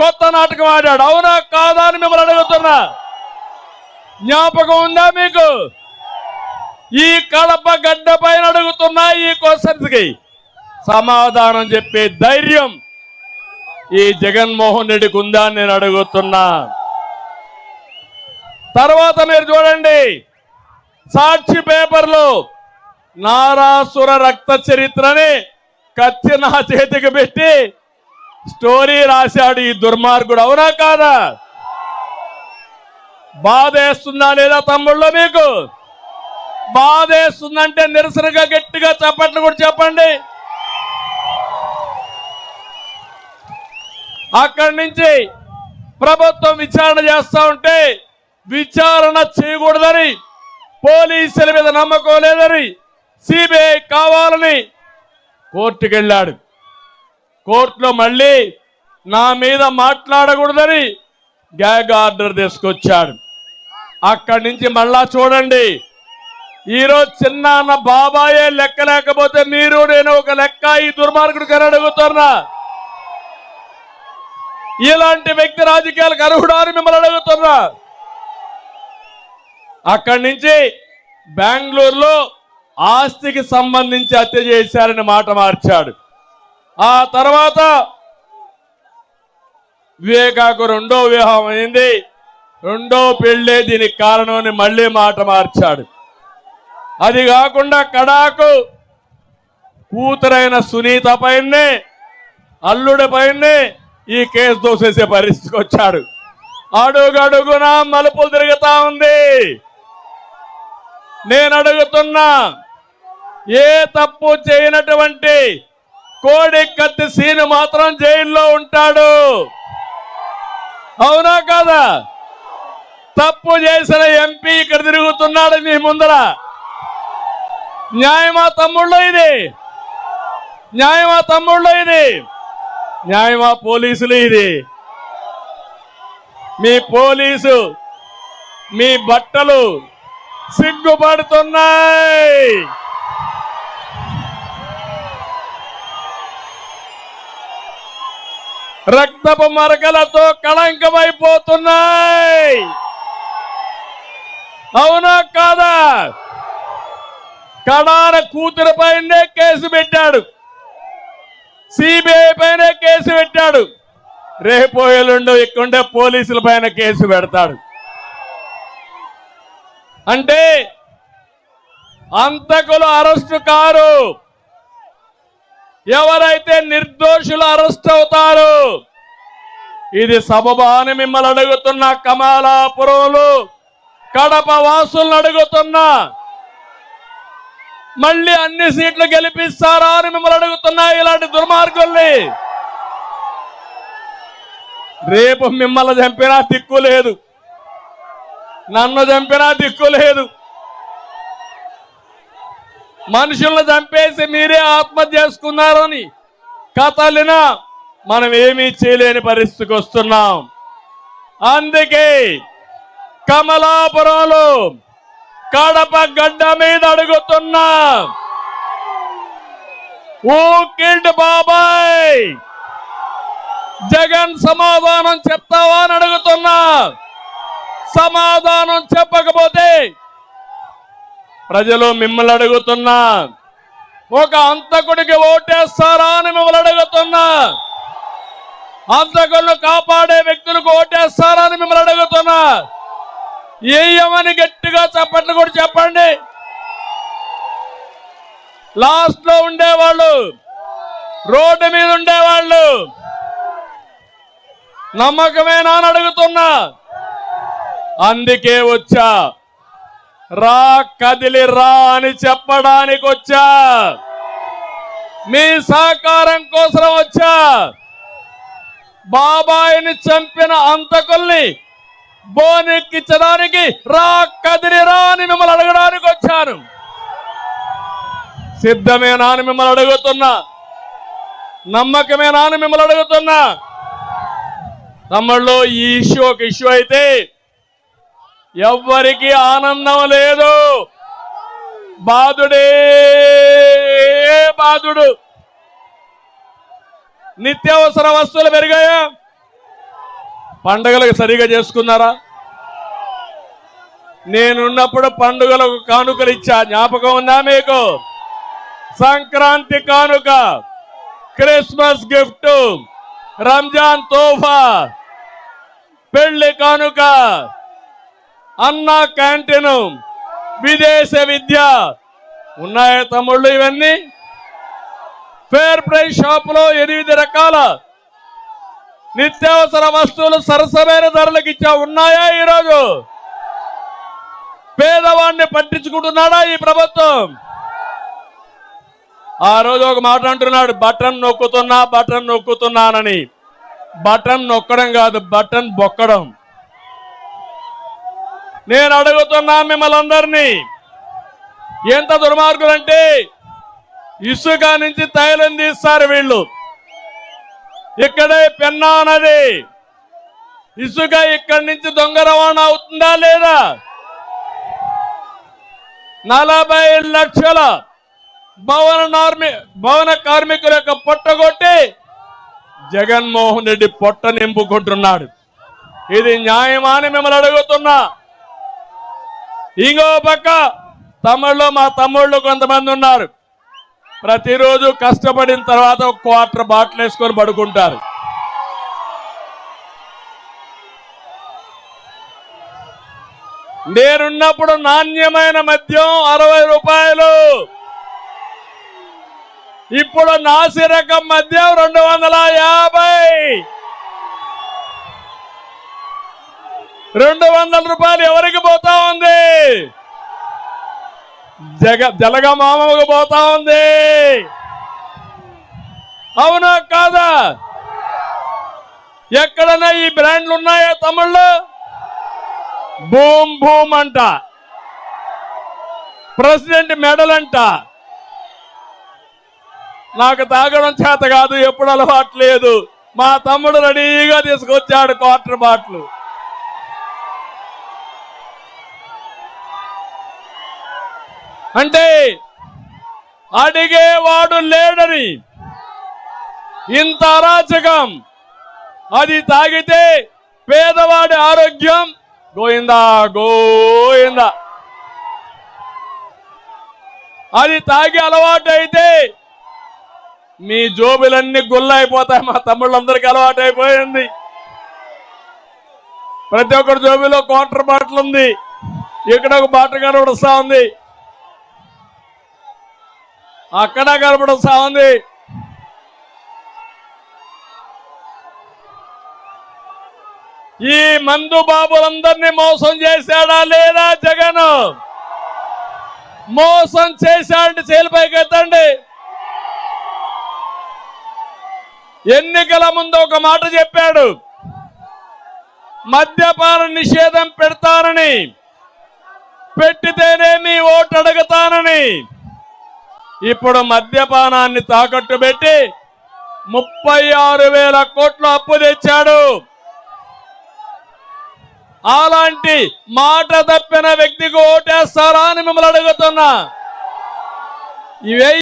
కొత్త నాటకం ఆడాడు. అవునా? కాదా అని మిమ్మల్ని అడుగుతున్నా. జ్ఞాపకం ఉందా మీకు? ఈ కడప గడ్డ పైన అడుగుతున్నా ఈ క్వశ్చన్స్కి సమాధానం చెప్పే ధైర్యం ఈ జగన్మోహన్ రెడ్డికి ఉందా నేను అడుగుతున్నా. తర్వాత మీరు చూడండి. సాక్షి పేపర్లో నారాసుర రక్త చరిత్రని కత్తి నా చేతికి పెట్టి స్టోరీ రాశాడు ఈ దుర్మార్గుడు అవునా కాదా? బాధేస్తుందా లేదా తమ్ముళ్ళు మీకు? బాధేస్తుందంటే నిరసనగా గట్టిగా చెప్పట్లు కూడా చెప్పండి. అక్కడి నుంచి ప్రభుత్వం విచారణ చేస్తా ఉంటే విచారణ చేయకూడదని పోలీసుల మీద నమ్మకం లేదని సిబిఐ కావాలని కోర్టుకెళ్ళాడు. కోర్టులో మళ్ళీ నా మీద మాట్లాడకూడదని గ్యాగ్ ఆర్డర్ తీసుకొచ్చాడు. అక్కడి నుంచి మళ్ళా చూడండి. ఈరోజు చిన్నాన్న బాబాయే లెక్క లేకపోతే మీరు నేను ఒక లెక్క ఈ దుర్మార్గుడికి అని అడుగుతున్నా. ఇలాంటి వ్యక్తి రాజకీయాలకు అర్హుడాన్ని మిమ్మల్ని అడుగుతున్నా. అక్కడి నుంచి బెంగళూరులో ఆస్తికి సంబంధించి హత్య చేశారని మాట మార్చాడు. ఆ తర్వాత వివేకాకు రెండో వివాహం అయింది. రెండో పెళ్ళే దీనికి కారణం మళ్ళీ మాట మార్చాడు. అది కాకుండా కడాకు కూతురైన సునీత పైనే అల్లుడి పైనే ఈ కేసు దోసేసే పరిస్థితికి వచ్చాడు. అడుగడుగున మలుపులు తిరుగుతా ఉంది. నేను అడుగుతున్నా ఏ తప్పు చేయనటువంటి కోడి కత్తి సీను మాత్రం జైల్లో ఉంటాడు. అవునా కాదా? తప్పు చేసిన ఎంపీ ఇక్కడ తిరుగుతున్నాడు మీ ముందర. న్యాయమా తమ్ముళ్ళు ఇది? న్యాయమా తమ్ముళ్ళు ఇది? న్యాయమా పోలీసులు ఇది? మీ పోలీసు మీ బట్టలు సిగ్గుపడుతున్నాయి. రక్తపు మరకలతో కళంకమైపోతున్నాయి. అవునా కాదా? కడాన కూతురు పైనే కేసు పెట్టాడు. సిబిఐ పైన కేసు పెట్టాడు. రేపు ఎల్లుండు ఇక్కడుండే పోలీసుల పైన కేసు పెడతాడు. అంటే అంతకులు అరెస్టు కారు. ఎవరైతే నిర్దోషులు అరెస్ట్ అవుతారు ఇది సబబా అని మిమ్మల్ని అడుగుతున్న కమాలాపురంలో కడప వాసులను అడుగుతున్నా మళ్ళీ అన్ని సీట్లు గెలిపిస్తారా అని మిమ్మల్ని అడుగుతున్నా ఇలాంటి దుర్మార్గుల్ని. రేపు మిమ్మల్ని చంపినా దిక్కు లేదు. నన్ను చంపినా దిక్కు లేదు. మనుషులను చంపేసి మీరే ఆత్మహత్య చేసుకున్నారని కథలినా మనం ఏమీ చేయలేని పరిస్థితికి వస్తున్నాం. అందుకే కమలాపురంలో కడప గడ్డ మీద అడుగుతున్నా. ఓ బాబాయ్ జగన్ సమాధానం చెప్తావా అని అడుగుతున్నా. సమాధానం చెప్పకపోతే ప్రజలు మిమ్మల్ని అడుగుతున్నా. ఒక అంతకుడికి ఓటేస్తారా అని మిమ్మల్ని అడుగుతున్నా. అంతకులను కాపాడే వ్యక్తులకు ఓటేస్తారా అని మిమ్మల్ని అడుగుతున్నా. ఏయమని గట్టిగా చెప్పట్లు కూడా చెప్పండి. లాస్ట్లో ఉండేవాళ్ళు రోడ్డు మీద ఉండేవాళ్ళు నమ్మకమేనా అని అడుగుతున్నా. అందుకే వచ్చా. రా కదిలి రా అని చెప్పడానికి వచ్చా. మీ సహకారం కోసం వచ్చా. బాబాయిని చంపిన అంతకుల్ని బోనెక్కించడానికి రా కదిలి రా అని మిమ్మల్ని అడగడానికి వచ్చాను. సిద్ధమేనా అని మిమ్మల్ని అడుగుతున్నా. నమ్మకమేనా అని మిమ్మల్ని అడుగుతున్నా. తమ్ముళ్ళు ఈ ఇష్యూ ఒక ఇష్యూ అయితే ఎవ్వరికి ఆనందం లేదు. బాధుడే బాధుడు. నిత్యావసర వస్తువులు పెరిగాయా? పండుగలకు సరిగా చేసుకున్నారా? నేనున్నప్పుడు పండుగలకు కానుకలు ఇచ్చా. జ్ఞాపకం ఉందా మీకు? సంక్రాంతి కానుక క్రిస్మస్ గిఫ్ట్ రంజాన్ తోఫా పెళ్ళి కానుక అన్న క్యాంటీన్ విదేశ విద్య. ఉన్నాయా తమ్ముళ్ళు ఇవన్నీ? ఫేర్ ప్రైస్ షాపులో ఎనిమిది రకాల నిత్యావసర వస్తువులు సరసమైన ధరలకు ఇచ్చా ఉన్నాయా ఈరోజు? పేదవాడిని పట్టించుకుంటున్నాడా ఈ ప్రభుత్వం? ఆ రోజు ఒక మాట అంటున్నాడు బటన్ నొక్కుతున్నా బటన్ నొక్కుతున్నానని. బటన్ నొక్కడం కాదు బటన్ బొక్కడం. నేను అడుగుతున్నా మిమ్మల్ని అందరినీ. ఎంత దుర్మార్గులంటే ఇసుక నుంచి తైలం తీస్తారు వీళ్ళు. ఇక్కడే పెన్నా నది. ఇసుక ఇక్కడి నుంచి దొంగ రవాణా అవుతుందా లేదా? నలభై లక్షల భవన నార్మి భవన కార్మికుల యొక్క పొట్టగొట్టి జగన్మోహన్ రెడ్డి పొట్ట నింపుకుంటున్నాడు. ఇది న్యాయమా అని మిమ్మల్ని అడుగుతున్నా. ఇంకో పక్క తమిళ్ళో మా తమ్ముళ్ళు కొంతమంది ఉన్నారు. ప్రతిరోజు కష్టపడిన తర్వాత ఒక క్వార్టర్ బాటిల్ వేసుకొని పడుకుంటారు. నేనున్నప్పుడు నాణ్యమైన మద్యం అరవై రూపాయలు. ఇప్పుడు నాసి రకం మద్యం రెండు వందల యాభై. రెండు వందల రూపాయలు ఎవరికి పోతా ఉంది? జగ జలగ మామకు పోతా ఉంది. అవునా కాదా? ఎక్కడన్నా ఈ బ్రాండ్లు ఉన్నాయా తమిళ్ళు భూమ్ భూమ్ అంట. ప్రెసిడెంట్ మెడల్ అంట. నాకు తాగడం చేత కాదు ఎప్పుడు అలవాటు లేదు. మా తమ్ముడు రెడీగా తీసుకొచ్చాడు క్వార్టర్ బాట్లు. అంటే అడిగేవాడు లేడని ఇంత అరాచకం. అది తాగితే పేదవాడి ఆరోగ్యం గోయిందా? గోయిందా? అది తాగి అలవాటు అయితే మీ జోబులన్నీ గుల్లైపోతాయి. మా తమ్ముళ్ళందరికీ అలవాటు అయిపోయింది ప్రతి ఒక్కరి జోబిలో క్వార్టర్ బాటిల్ ఉంది. ఇక్కడ ఒక బాటిల్ కనబడుస్తా ఉంది. అక్కడ కనపడస్తా ఉంది ఈ మందు బాబులందరినీ మోసం చేశాడా లేదా జగన్? మోసం చేశాడంటే చేలిపైకి ఎత్తండి ఎన్నికల ముందు ఒక మాట చెప్పాడు. మద్యపాన నిషేధం పెడతానని పెట్టితేనే మీ ఓటు అడుగుతానని. ఇప్పుడు మద్యపానాన్ని తాకట్టు పెట్టి ముప్పై ఆరు వేల కోట్లు అప్పు తెచ్చాడు. అలాంటి మాట తప్పిన వ్యక్తికి ఓటేస్తారా అని మిమ్మల్ని అడుగుతున్నా. ఇవే